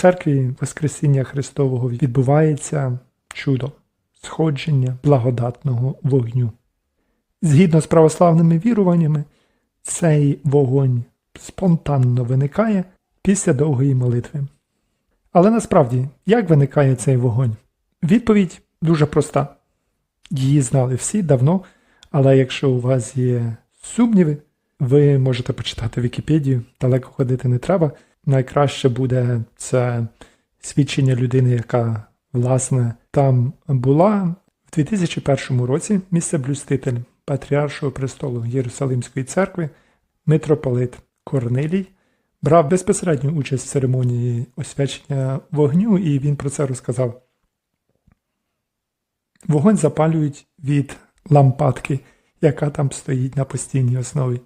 церкві Воскресіння Христового відбувається чудо, сходження благодатного вогню. Згідно з православними віруваннями, цей вогонь спонтанно виникає після довгої молитви. Але насправді, як виникає цей вогонь? Відповідь дуже проста. Її знали всі давно, але якщо у вас є сумніви, ви можете почитати Вікіпедію, далеко ходити не треба. Найкраще буде це свідчення людини, яка власне там була в 2001 році місцеблюститель Патріаршого престолу Єрусалимської церкви, митрополит Корнилій, брав безпосередню участь в церемонії освячення вогню, і він про це розказав. Вогонь запалюють від лампадки, яка там стоїть на постійній основі.